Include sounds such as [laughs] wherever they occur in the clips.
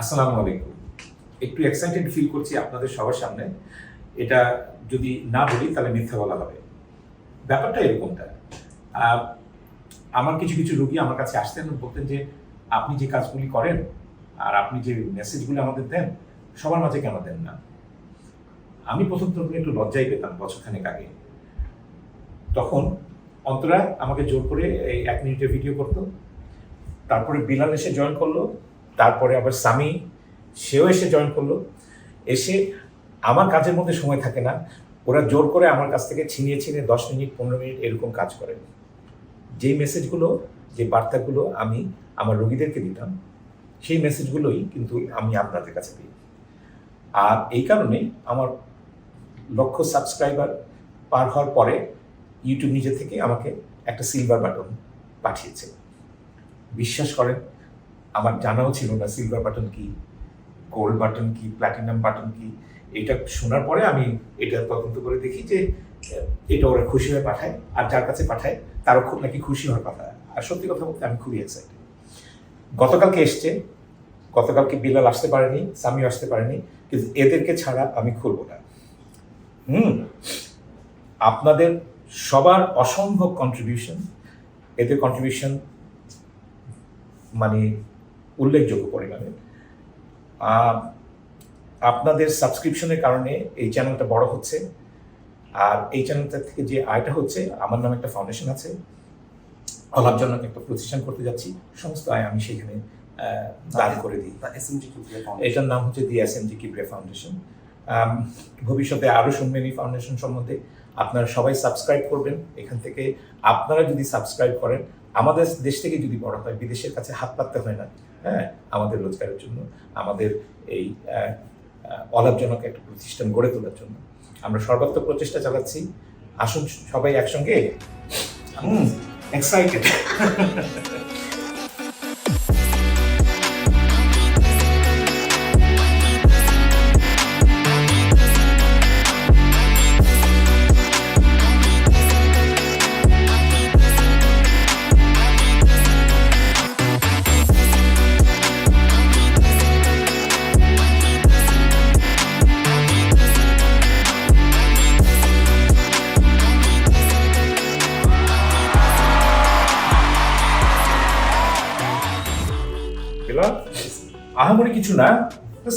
আসসালামু আলাইকুম। একটু এক্সাইটেড ফিল করছি আপনাদের সবার সামনে। এটা যদি না বলি, তাহলে মিথ্যা বলা হবে। ব্যাপারটা এরকমটা। আমার কিছু কিছু রোগী আমার কাছে আসতেন, বলতেন যে, আপনি যে কাজগুলি করেন আর আপনি যে মেসেজগুলো আমাদের দেন, সবার মাঝে কেন দেন না? আমি প্রথম প্রথম একটু লজ্জাই পেতাম বছরখানেক আগে। তখন অন্তরা আমাকে জোর করে এই এক মিনিটের ভিডিও করতো। তারপরে বিলাল এসে জয়েন করল। তারপরে আবার স্বামী, সেও এসে জয়েন করল। এসে আমার কাজের মধ্যে সময় থাকে না। ওরা জোর করে আমার কাছ থেকে ছিনিয়ে ছিনিয়ে দশ মিনিট, পনেরো মিনিট এরকম কাজ করে। যেই মেসেজগুলো যে বার্তাগুলো আমি আমার রোগীদেরকে দিতাম, সেই মেসেজগুলোই কিন্তু আমি আপনাদের কাছে দিই। আর এই কারণেই আমার লক্ষ সাবস্ক্রাইবার পার হওয়ার পরে ইউটিউব নিজে থেকে আমাকে একটা সিলভার বাটন পাঠিয়েছে। বিশ্বাস করেন আমার জানাও ছিল না সিলভার বাটন কি গোল্ড বাটন কি প্ল্যাটিনাম বাটন কি? এটা শোনার পরে আমি এটা তদন্ত করে দেখি যে এটা ওরা খুশি হয়ে পাঠায় আর যার কাছে পাঠায় তারও খুব নাকি খুশি হওয়ার কথা। আর সত্যি কথা বলতে আমি খুবই এক্সাইটেড গতকালকে এসছে, গতকালকে বিলাল আসতে পারেনি, সামিও আসতে পারেনি, কিন্তু এদেরকে ছাড়া আমি খুলবো না। হুম, আপনাদের সবার অসম্ভব কন্ট্রিবিউশন এদের কন্ট্রিবিউশন মানে উল্লেখযোগ্য পরিমাণে। আপনাদের সাবস্ক্রিপশনের কারণে এই চ্যানেলটা বড় হচ্ছে। আর এই চ্যানেলটা থেকে যে আয়টা হচ্ছে আমার নামে একটা ফাউন্ডেশন আছে। অলাভজনক একটা প্রতিষ্ঠান করতে যাচ্ছি। সমস্ত আয় আমি সেখানে দান করে দিই। এটার নাম হচ্ছে the S M G Kibria foundation ভবিষ্যতে আরও শুনবেন এই ফাউন্ডেশন সম্বন্ধে আপনারা সবাই সাবস্ক্রাইব করবেন। এখান থেকে আপনারা যদি সাবস্ক্রাইব করেন আমাদের দেশ থেকে যদি বড় হয়, বিদেশের কাছে হাত পাততে হয় না। হ্যাঁ আমাদের রোজগারের জন্য, আমাদের এই অলাভজনক একটা প্রতিষ্ঠান গড়ে তোলার জন্য। আমরা সর্বাত্মক প্রচেষ্টা চালাচ্ছি। আসুন সবাই একসঙ্গে। এক্সাইটেড [laughs] এগুলো আহামরি কিছু না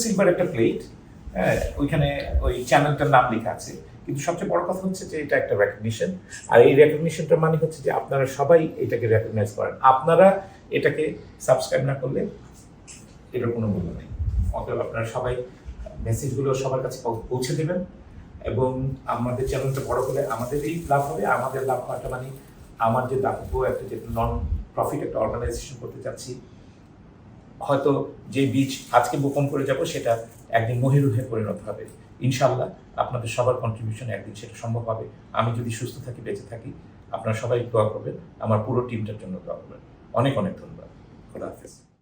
সিলভার একটা প্লেট হ্যাঁ ওইখানে ওই চ্যানেলটার নাম লেখা আছে। কিন্তু সবচেয়ে বড় কথা হচ্ছে যে এটা একটা রেকগনিশন আর এই রেকগনিশনটার মানে হচ্ছে যে আপনারা সবাই এটাকে রেকগনাইজ করেন। আপনারা এটাকে সাবস্ক্রাইব না করলে এটার কোনো মূল্য নেই। অতএব আপনারা সবাই মেসেজগুলো সবার কাছে পৌঁছে দেবেন। এবং আমাদের চ্যানেলটা বড় করে আমাদেরই লাভ হবে। আমাদের লাভ হওয়াটা মানে আমার যে দাতব্য একটা যে নন প্রফিট একটা অর্গানাইজেশন করতে চাচ্ছি হয়তো যে বীজ আজকে বপন করে যাব, সেটা একদিন মহিরুহে পরিণত হবে। ইনশাল্লাহ আপনাদের সবার কন্ট্রিবিউশন একদিন সেটা সম্ভব হবে। আমি যদি সুস্থ থাকি, বেঁচে থাকি, আপনারা সবাই দোয়া করবেন। আমার পুরো টিমটার জন্য দোয়া করবেন। অনেক অনেক ধন্যবাদ। খোদা হাফেজ।